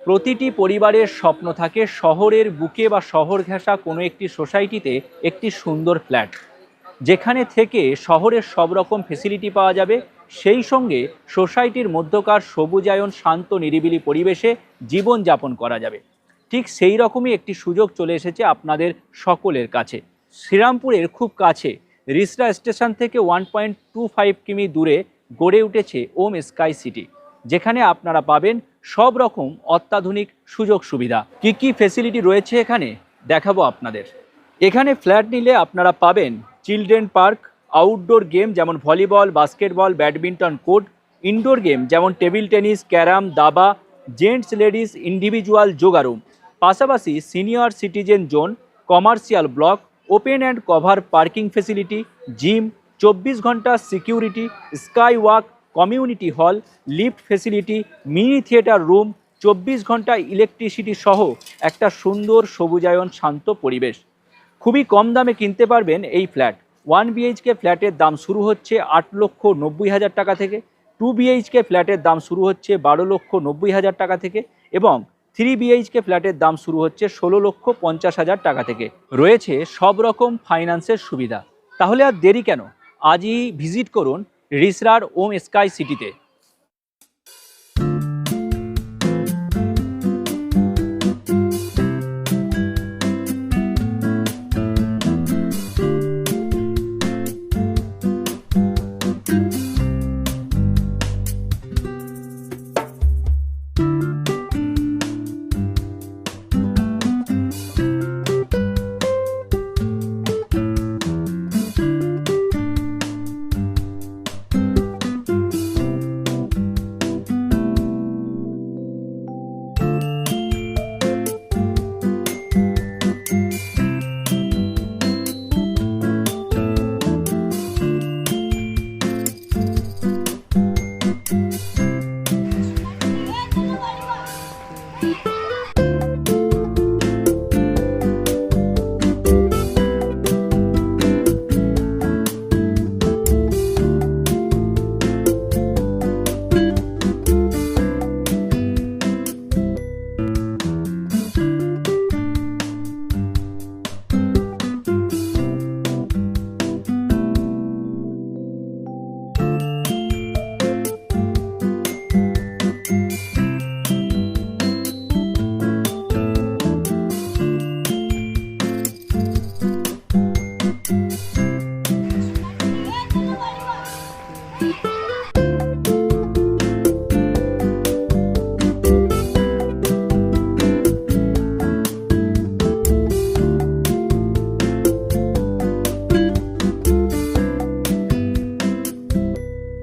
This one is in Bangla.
প্রতিটি পরিবারের স্বপ্ন থাকে শহরের বুকে বা শহর ঘেঁষা কোনো একটি সোসাইটিতে একটি সুন্দর ফ্ল্যাট। যেখানে থেকে শহরের সব রকম ফেসিলিটি পাওয়া যাবে। সেই সঙ্গে সোসাইটির মধ্যকার সবুজায়ন, শান্ত, নিরিবিলি পরিবেশে জীবনযাপন করা যাবে। ঠিক সেই রকমই একটি সুযোগ চলে এসেছে আপনাদের সকলের কাছে। শ্রীরামপুরের খুব কাছে, রিসরা স্টেশন থেকে ওয়ান পয়েন্ট টু ফাইভ কিমি দূরে গড়ে উঠেছে ওম স্কাই সিটি। যেখানে আপনারা পাবেন সব রকম অত্যাধুনিক সুযোগ সুবিধা। কি কি ফেসিলিটি রয়েছে এখানে? দেখাবো আপনাদের। এখানে ফ্ল্যাট নিলে আপনারা পাবেন চিলড্রেন পার্ক আউটডোর গেম যেমন volleyball basketball badminton court indoor game যেমন টেবিল টেনিস ক্যারাম দাবা gents ladies individual yoga room পাশাপাশি senior citizen zone commercial block open and cover parking facility gym চব্বিশ ঘণ্টা security sky walk community hall, lift facility, mini theatre room, চব্বিশ ঘণ্টা ইলেকট্রিসিটি সহ একটা সুন্দর সবুজায়ন শান্ত পরিবেশ। খুবই কম দামে কিনতে পারবেন এই ফ্ল্যাট। ওয়ান বিএইচকে ফ্ল্যাটের দাম শুরু হচ্ছে আট লক্ষ নব্বই হাজার টাকা থেকে, টু বিএইচকে ফ্ল্যাটের দাম শুরু হচ্ছে বারো লক্ষ নব্বই হাজার টাকা থেকে এবং থ্রি বিএইচকে ফ্ল্যাটের দাম শুরু হচ্ছে ষোলো লক্ষ পঞ্চাশ হাজার টাকা থেকে। রয়েছে সব রকম ফাইন্যান্সের সুবিধা। তাহলে আর দেরি কেন? আজই ভিজিট করুন রিসরার ওম স্কাই সিটিতে।